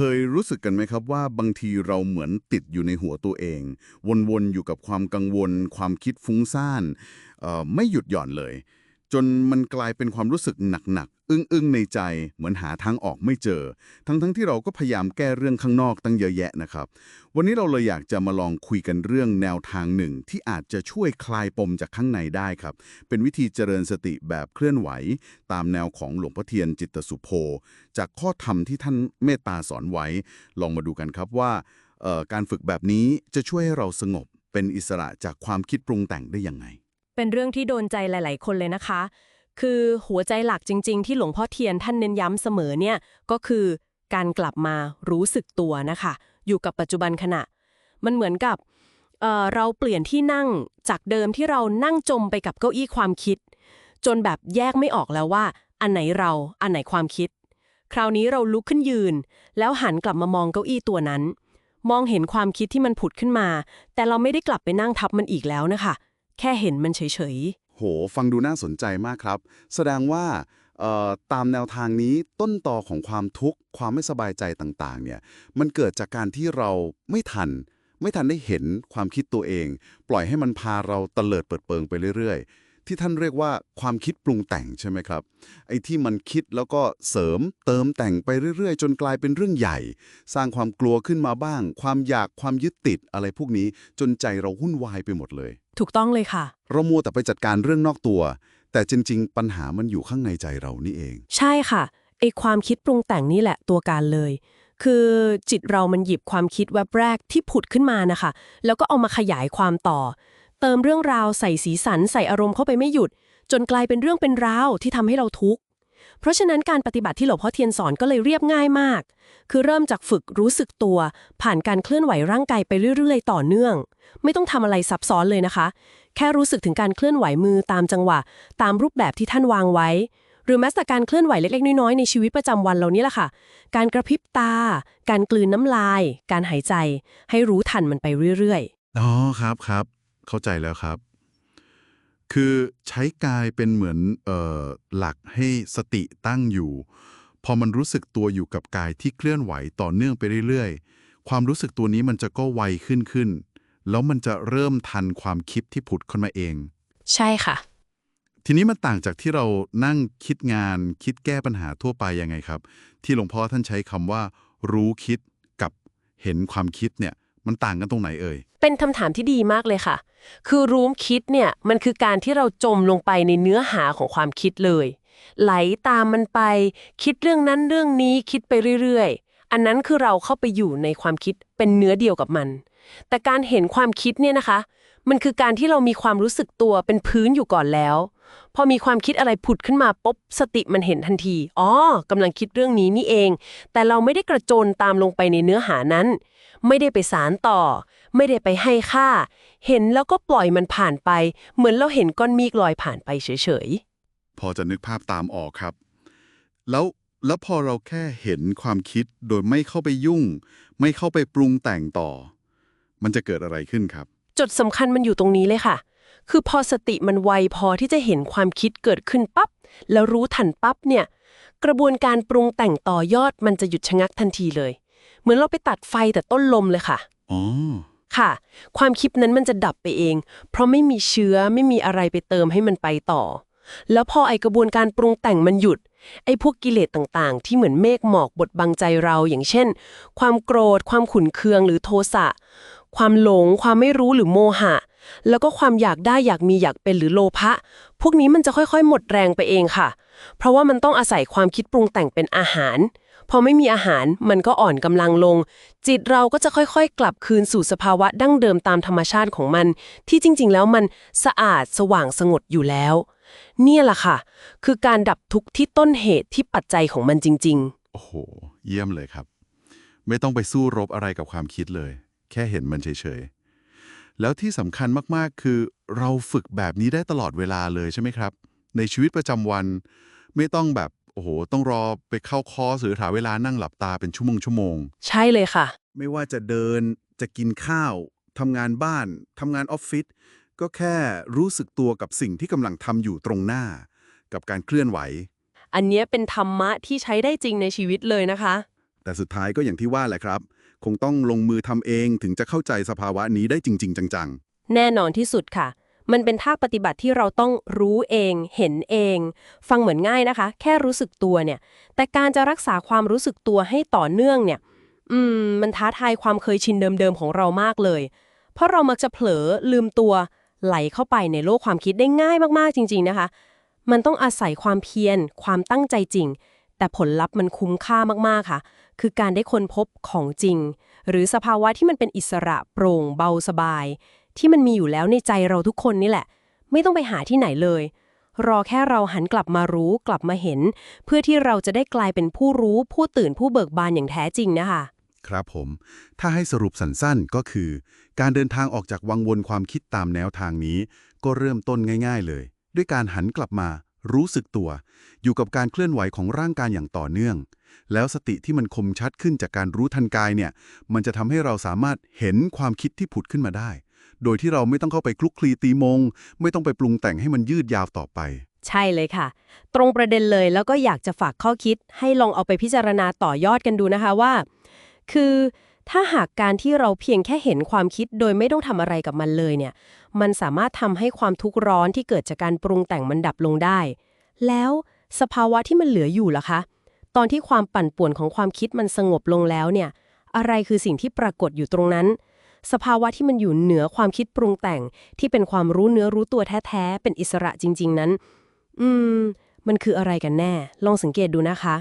คยรู้สึกกันไหมครับว่าบางทีเราเหมือนติดอยู่ในหัวตัวเอง วนๆอยู่กับความกังวล ความคิดฟุ้งซ่านไม่หยุดหย่อนเลย จนมันกลายเป็นความรู้สึกหนักๆ อึ้งๆ ในใจ เหมือนหาทางออกไม่เจอ ทั้งๆที่เราก็พยายามแก้เรื่องข้างนอกตั้งเยอะแยะนะครับ วันนี้เราเลยอยากจะมาลองคุยกันเรื่องแนวทางหนึ่ง ที่อาจจะช่วยคลายปมจากข้างในได้ครับ เป็นวิธีเจริญสติแบบเคลื่อนไหว ตามแนวของหลวงพ่อเทียนจิตสุโภ จากข้อธรรมที่ท่านเมตตาสอนไว้ ลองมาดูกันครับว่าการฝึกแบบนี้จะช่วยให้เราสงบเป็นอิสระจากความคิดปรุงแต่งได้ยังไง เป็นเรื่องที่โดนใจหลาย ๆ คนเลยนะคะ คือหัวใจหลักจริง ๆ ที่หลวงพ่อเทียนท่านเน้นย้ำเสมอเนี่ยก็คือการกลับมารู้สึกตัวนะคะ อยู่กับปัจจุบันขณะ มันเหมือนกับเอ่อเราเปลี่ยนที่นั่งจากเดิมที่เรานั่งจมไปกับเก้าอี้ความคิด จนแบบแยกไม่ออกแล้วว่า อันไหนเราอันไหนความคิด คราวนี้เราลุกขึ้นยืน แล้วหันกลับมามองเก้าอี้ตัวนั้น มองเห็นความคิดที่มันผุดขึ้นมา แต่เราไม่ได้กลับไปนั่งทับมันอีกแล้วนะคะ แค่เห็นมันเฉยๆ โห ฟังดูน่าสนใจมากครับ แสดงว่าเอ่อตามแนวทางนี้ต้นต่อของความทุกข์ ความไม่สบายใจต่างๆ เนี่ย มันเกิดจากการที่เราไม่ทัน ไม่ทันได้เห็นความคิดตัวเอง ปล่อยให้มันพาเราเตลิดเปิดเปิงไปเรื่อยๆ ที่ท่านเรียกว่าความคิดปรุงแต่งใช่ไหมครับ ไอ้ที่มันคิดแล้วก็เสริมเติมแต่งไปเรื่อยๆ จนกลายเป็นเรื่องใหญ่ สร้างความกลัวขึ้นมาบ้าง ความอยากความยึดติดอะไรพวกนี้จนใจเราวุ่นวายไปหมดเลย ถูกต้องเลยค่ะ เรามัวแต่ไปจัดการเรื่องนอกตัว แต่จริง ๆ ปัญหามันอยู่ข้างในใจเรานี่เอง ใช่ค่ะไอความคิดปรุงแต่งนี่แหละตัวการเลย คือจิตเรามันหยิบความคิดแวบแรกที่ผุดขึ้นมานะคะ แล้วก็เอามาขยายความต่อ เติมเรื่องราวใส่สีสันใส่อารมณ์เข้าไปไม่หยุด จนกลายเป็นเรื่องเป็นราวที่ทำให้เราทุกข์เพราะฉะนั้นการปฏิบัติที่หลวงพ่อเทียนสอนก็เลยเรียบง่ายมาก คือเริ่มจากฝึกรู้สึกตัว ผ่านการเคลื่อนไหวร่างกายไปเรื่อยๆ ต่อเนื่อง ไม่ต้องทำอะไรซับซ้อนเลยนะคะ แค่รู้สึกถึงการเคลื่อนไหวมือตามจังหวะ ตามรูปแบบที่ท่านวางไว้ หรือแม้แต่การเคลื่อนไหวเล็กๆ น้อยๆในชีวิตประจำวันเรานี่แหละค่ะ การกระพริบตา การกลืนน้ำลาย การหายใจ ให้รู้ทันมันไปเรื่อยๆอ๋อครับครับ เข้าใจแล้วครับ คือใช้กายเป็นเหมือนเอ่อหลักให้สติตั้งอยู่ พอมันรู้สึกตัวอยู่กับกายที่เคลื่อนไหวต่อเนื่องไปเรื่อยๆ ความรู้สึกตัวนี้มันจะก็ไวขึ้นขึ้น แล้วมันจะเริ่มทันความคิดที่ผุดขึ้นมาเองๆใช่ค่ะ ทีนี้มันต่างจากที่เรานั่งคิดงานคิดแก้ปัญหาทั่วไปยังไงครับ ที่หลวงพ่อท่านใช้คำว่า รู้คิดกับเห็นความคิดเนี่ย มันต่างกันตรงไหนเอ่ย เป็นคำถามที่ดีมากเลยค่ะ คือรู้คิดเนี่ยมันคือการที่เราจมลงไปในเนื้อหาของความคิดเลย ไหลตามมันไป คิดเรื่องนั้นเรื่องนี้คิดไปเรื่อยๆ อันนั้นคือเราเข้าไปอยู่ในความคิดเป็นเนื้อเดียวกับมัน แต่การเห็นความคิดเนี่ยนะคะ มันคือการที่เรามีความรู้สึกตัวเป็นพื้นอยู่ก่อนแล้ว พอมีความคิดอะไรผุดขึ้นมาปุ๊บสติมันเห็นทันทีอ๋อกำลังคิดเรื่องนี้นี่เอง แต่เราไม่ได้กระโจนตามลงไปในเนื้อหานั้น ไม่ได้ไปสารต่อ ไม่ได้ไปให้ค่า เห็นแล้วก็ปล่อยมันผ่านไป เหมือนเราเห็นก้อนเมฆลอยผ่านไปเฉยพอจะนึกภาพตามออกครับ แล้วแล้วพอเราแค่เห็นความคิดโดยไม่เข้าไปยุ่ง ไม่เข้าไปปรุงแต่งต่อ มันจะเกิดอะไรขึ้นครับๆจุดสำคัญมันอยู่ตรงนี้เลยค่ะ คือพอสติมันไวพอที่จะเห็นความคิดเกิดขึ้นปั๊บแล้วรู้ทันปั๊บเนี่ย กระบวนการปรุงแต่งต่อยอดมันจะหยุดชะงักทันทีเลย เหมือนเราไปตัดไฟแต่ต้นลมเลยค่ะอ๋อค่ะ ความคิดนั้นมันจะดับไปเอง เพราะไม่มีเชื้อไม่มีอะไรไปเติมให้มันไปต่อ แล้วพอไอกระบวนการปรุงแต่งมันหยุด ไอ้พวกกิเลสต่างๆ ที่เหมือนเมฆหมอกบดบังใจเราอย่างเช่น ความโกรธ ความขุ่นเคืองหรือโทสะ ความหลง ความไม่รู้หรือโมหะ แล้วก็ความอยากได้อยากมีอยากเป็นหรือโลภะพวกนี้มันจะค่อยๆ หมดแรงไปเองค่ะ เพราะว่ามันต้องอาศัยความคิดปรุงแต่งเป็นอาหาร พอไม่มีอาหารมันก็อ่อนกำลังลง จิตเราก็จะค่อยๆ กลับคืนสู่สภาวะดั้งเดิมตามธรรมชาติของมัน ที่จริงๆ แล้วมันสะอาดสว่างสงบอยู่แล้ว เนี่ยแหละค่ะ คือการดับทุกข์ที่ต้นเหตุที่ปัจจัยของมันจริง ๆ โอ้โห เยี่ยมเลยครับ ไม่ต้องไปสู้รบอะไรกับความคิดเลย แค่เห็นมันเฉยๆ แล้วที่สำคัญมากๆ คือเราฝึกแบบนี้ได้ตลอดเวลาเลยใช่ไหมครับ ในชีวิตประจำวัน ไม่ต้องแบบโอ้โหต้องรอไปเข้าคอร์สหรือหาเวลานั่งหลับตาเป็นชั่วโมงชั่วโมงๆใช่เลยค่ะ ไม่ว่าจะเดินจะกินข้าวทำงานบ้านทำงานออฟฟิศก็แค่รู้สึกตัวกับสิ่งที่กำลังทำอยู่ตรงหน้า กับการเคลื่อนไหว อันเนี้ยเป็นธรรมะที่ใช้ได้จริงในชีวิตเลยนะคะ แต่สุดท้ายก็อย่างที่ว่าแหละครับ คงต้องลงมือทำเองถึงจะเข้าใจสภาวะนี้ได้จริง ๆ จังๆ แน่นอนที่สุดค่ะ มันเป็นท่าปฏิบัติที่เราต้องรู้เอง เห็นเอง ฟังเหมือนง่ายนะคะ แค่รู้สึกตัวเนี่ย แต่การจะรักษาความรู้สึกตัวให้ต่อเนื่องเนี่ย อืม มันท้าทายความเคยชินเดิมๆของเรามากเลย เพราะเรามักจะเผลอลืมตัวไหลเข้าไปในโลกความคิดได้ง่ายมากๆจริง ๆนะคะ มันต้องอาศัยความเพียร ความตั้งใจจริง แต่ผลลัพธ์มันคุ้มค่ามากๆค่ะ คือการได้ค้นพบของจริง หรือสภาวะที่มันเป็นอิสระโปร่งเบาสบาย ที่มันมีอยู่แล้วในใจเราทุกคนนี่แหละ ไม่ต้องไปหาที่ไหนเลย รอแค่เราหันกลับมารู้กลับมาเห็น เพื่อที่เราจะได้กลายเป็นผู้รู้ผู้ตื่นผู้เบิกบานอย่างแท้จริงนะคะครับผม ถ้าให้สรุปสั้นๆ ก็คือ การเดินทางออกจากวังวนความคิดตามแนวทางนี้ ก็เริ่มต้นง่าย ๆ เลย ด้วยการหันกลับมา รู้สึกตัว อยู่กับการเคลื่อนไหวของร่างกายอย่างต่อเนื่อง แล้วสติที่มันคมชัดขึ้นจากการรู้ทันกายเนี่ย มันจะทำให้เราสามารถเห็นความคิดที่ผุดขึ้นมาได้ โดยที่เราไม่ต้องเข้าไปคลุกคลีตีมง ไม่ต้องไปปรุงแต่งให้มันยืดยาวต่อไป ใช่เลยค่ะ ตรงประเด็นเลยแล้วก็อยากจะฝากข้อคิดให้ลองเอาไปพิจารณาต่อยอดกันดูนะคะว่า คือ ถ้าหากการที่เราเพียงแค่เห็นความคิดโดยไม่ต้องทำอะไรกับมันเลยเนี่ย มันสามารถทำให้ความทุกข์ร้อนที่เกิดจากการปรุงแต่งมันดับลงได้ แล้วสภาวะที่มันเหลืออยู่ล่ะคะ ตอนที่ความปั่นป่วนของความคิดมันสงบลงแล้วเนี่ย อะไรคือสิ่งที่ปรากฏอยู่ตรงนั้น สภาวะที่มันอยู่เหนือความคิดปรุงแต่ง ที่เป็นความรู้เนื้อรู้ตัวแท้ๆ เป็นอิสระจริง ๆ นั้น อืม มันคืออะไรกันแน่ ลองสังเกตดูนะคะ